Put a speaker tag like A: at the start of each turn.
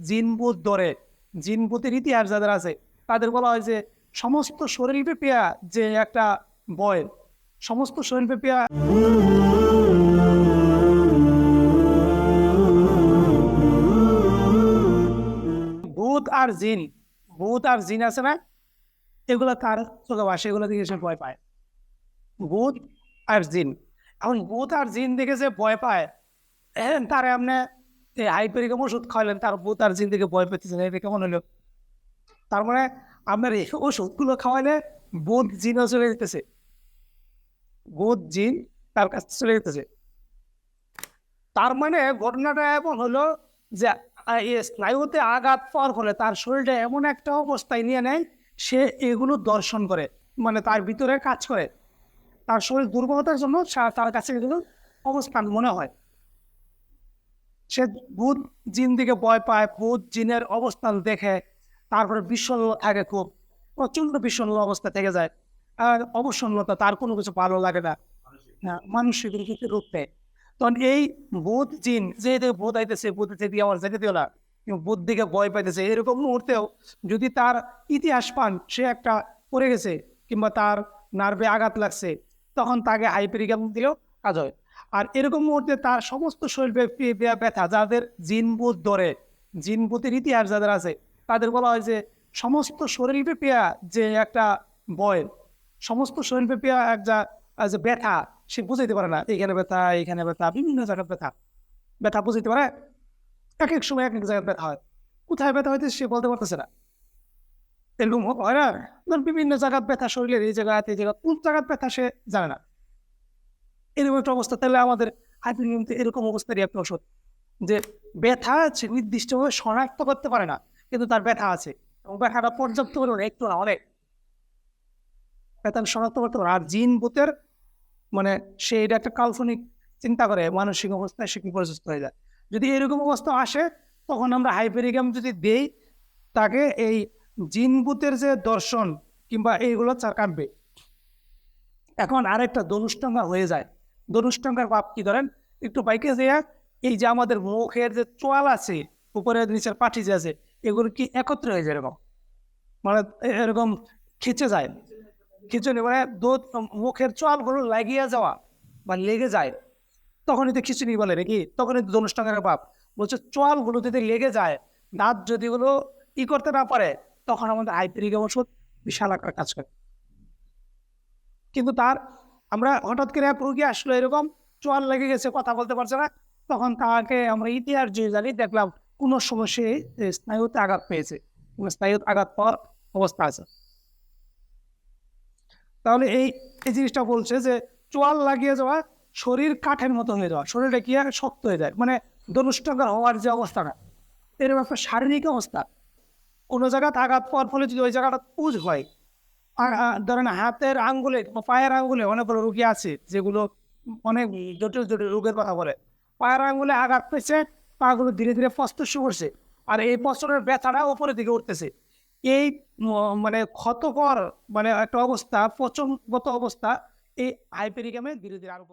A: জিনবুত ধরে। জিনবুতের ইতিহাস যাদের আছে, তাদের বলা হয় যে সমস্ত শরীর পেপিয়া যে একটা বয়, সমস্ত শরীর পেপিয়া ভূত আর জিন, ভূত আর জিন আছে না? এগুলো তার চোখে বাসে, এগুলো দেখে সে ভয় পায়। ভূত আর জিন। এখন ভূত আর জিন দেখে যে ভয় পায় হ্যাঁ তারা আপনি হাইপেরিকম ওষুধ খাওয়ালেন? তার ভূত আর জিন দেখে ভয় পেতেছেন এটা কেমন হলো? তার মানে আপনার এই ওষুধগুলো খাওয়ালে ভূত জিনও চলে যেতেছে। ভূত জিন তার কাছে চলে যেতেছে। তার মানে ঘটনাটা এমন হলো যে স্নায়ুতে আঘাত পাওয়ার ফলে তার শরীরটা এমন একটা অবস্থায় নিয়ে নেয়, সে এগুলো দর্শন করে মানে তার ভিতরে কাজ করে। তার শরীর দুর্বলতার জন্য তার কাছে এগুলো অবস্থান মনে হয়। সে ভূত জিন দিকে ভয় পায়, ভূত জিনের অবস্থান দেখে, তারপরে বিষণ্ণ থাকে খুব, প্রচণ্ড বিষণ্ণ অবস্থা থেকে যায়। আর অবসন্নতা তার কোনো কিছু ভালো লাগে না। মানসিক রূপে নেয় তখন এই ভূত জিন, যে ভূত আইতেছে, ভূত দিয়ে আমার যেতে দিও না ভূত দিকে ভয় পাইতেছে, এরকম মুহূর্তেও যদি তার ইতিহাস পান, সে একটা পড়ে গেছে, কিংবা তার নার্ভে আঘাত লাগছে, তখন তাকে হাইপেরিকাম দিলেও কাজ হয়। আর এরকম মুহূর্তে তার সমস্ত শরীর ব্যথা, যাদের জিন ভূত ধরে জিন ভূতের ইতিহাস যাদের আছে, তাদের বলা হয় যে সমস্ত শরীর ব্যাপিয়া যে একটা বয়, সমস্ত শরীর ব্যাপিয়া এক যা যে ব্যথা, সে বুঝাইতে পারে না, এখানে ব্যথা এখানে ব্যথা, বিভিন্ন জায়গার ব্যথা ব্যথা বুঝাইতে পারে? এক এক সময় এক এক জায়গায় ব্যথা হয়। কোথায় ব্যথা হইতে সে বলতে পারতেছে না। এরকম হয় না? বিভিন্ন জায়গার ব্যথা শরীরের, এই জায়গায় এই জায়গা কোন জায়গার ব্যথা সে জানে না। এরকম একটা অবস্থা। তাহলে আমাদের হাইপোনিয়মতে এরকম অবস্থারই একটা ওষুধ যে ব্যথা সে নির্দিষ্টভাবে শনাক্ত করতে পারে না, কিন্তু তার ব্যথা আছে। এবং ব্যথাটা পর্যাপ্ত পরিমাণে একটু না অনেক ব্যথা শনাক্ত করতে পারে আর জিন ভূতের মানে সে এটা একটা কাল্পনিক চিন্তা করে, মানসিক অবস্থায় সে বিপর্যস্ত হয়ে যায়। যদি এরকম অবস্থা আসে, তখন আমরা হাইপেরিগাম যদি দেই, তাকে এই জিন ভূতের যে দর্শন কিংবা এইগুলো চার কাটবে। এখন আরেকটা ধনুষ্টঙ্গা হয়ে যায়। ধনুষ্টঙ্গার বাপ কি ধরেন? একটু বাইকে যে এই যে আমাদের মুখের যে চোয়াল আছে উপরে নিচের পাঠি যে আছে, এগুলো কি একত্রে হয়ে যায় এরকম? মানে এরকম খিচে যায়। খিচুনি মানে দুধ, মুখের চোয়ালগুলো লাগিয়ে যাওয়া বা লেগে যায়। তখনই তো খিচুনি বলে নাকি? তখনই তো ধনুষ্টঙ্গের বাপ বলছে চোয়ালগুলো যদি লেগে যায়, দাঁত যদি ওগুলো ই করতে না পারে, তখন আমাদের হাইপেরিক ওষুধ বিশাল আকার কাজ করে। কিন্তু তার আমরা হঠাৎ করে এক রুগী আসলো এরকম, চোয়াল লেগে গেছে, কথা বলতে পারছে না। তখন তাকে আমরা ইতিহাস যে জানি দেখলাম, কোনো সমস্যায় স্নায়ুতে আঘাত পেয়েছে। স্নায়ুতে আঘাত পাওয়ার অবস্থা আছে। তাহলে এই এই জিনিসটা বলছে যে, চোয়াল লাগিয়ে যাওয়া শরীর কাঠের মতো হয়ে যাওয়া, শরীরটা কি শক্ত হয়ে যায় মানে ধনুষ্টঙ্গা হওয়ার যে অবস্থাটা, এরকম একটা শারীরিক অবস্থা। কোনো জায়গাতে আঘাত পাওয়ার ফলে যদি ওই জায়গাটা পুজ হয় ধরেন হাতের আঙ্গুলে, পায়ের আঙ্গুলে অনেকগুলো রুগী আছে, যেগুলো অনেক জটিল জটিল রোগের কথা বলে। পায়ের আঙ্গুলে আঘাত পেয়েছে পাগুলো ধীরে ধীরে শুরু করছে আর এই বছরের ব্যথাটা ওপরের দিকে উঠতেছে। এই মানে ক্ষতকর মানে একটা অবস্থা, পচনগত অবস্থা এই হাইপেরিকামে ধীরে ধীরে আরও